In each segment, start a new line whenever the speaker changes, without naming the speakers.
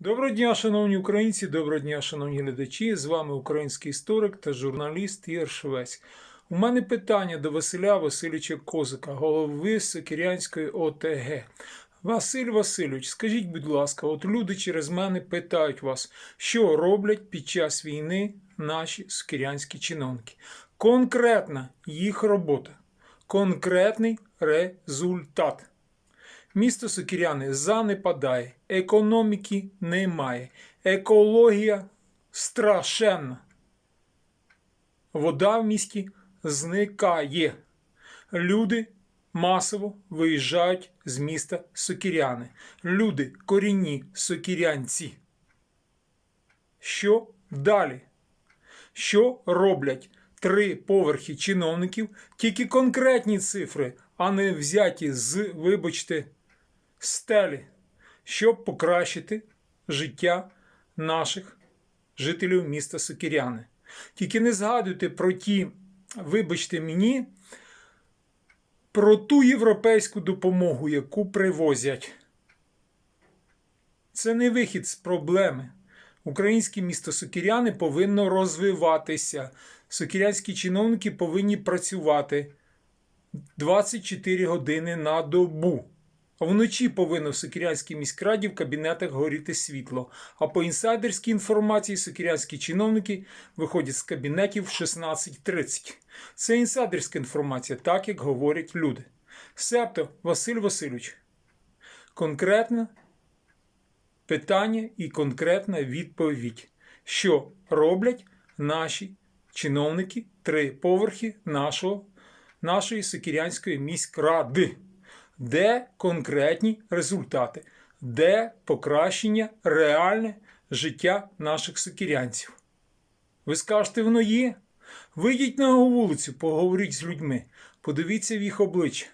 Доброго дня, шановні українці, доброго дня, шановні глядачі. З вами український історик та журналіст Ігор Швець. У мене питання до Василя Васильовича Козика, голови Сокирянської ОТГ. Василь Васильович, скажіть, будь ласка, от люди через мене питають вас, що роблять під час війни наші сокирянські чиновники. Конкретна їх робота, конкретний результат. Місто Сокиряни занепадає, економіки немає, екологія страшенна. Вода в місті зникає. Люди масово виїжджають з міста Сокиряни. Люди корінні сокирянці. Що далі? Що роблять три поверхи чиновників? Тільки конкретні цифри, а не взяті з, вибачте, стелі, щоб покращити життя наших жителів міста Сокиряни. Тільки не згадуйте про ті, вибачте мені, про ту європейську допомогу, яку привозять. Це не вихід з проблеми. Українське місто Сокиряни повинно розвиватися. Сокирянські чиновники повинні працювати 24 години на добу. Вночі повинно в Сокирянській міськраді в кабінетах горіти світло. А по інсайдерській інформації сокирянські чиновники виходять з кабінетів в 16.30. Це інсайдерська інформація, так як говорять люди. Себто, Василь Васильович, конкретне питання і конкретна відповідь, що роблять наші чиновники три поверхи нашого, нашої Сокирянської міськради де конкретні результати, де покращення реальне життя наших сокирянців. Ви скажете, воно є? Вийдіть на вулицю, поговоріть з людьми, подивіться в їх обличчя.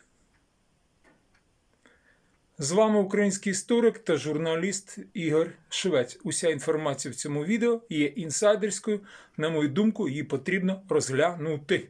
З вами український історик та журналіст Ігор Швець. Уся інформація в цьому відео є інсайдерською. На мою думку, її потрібно розглянути.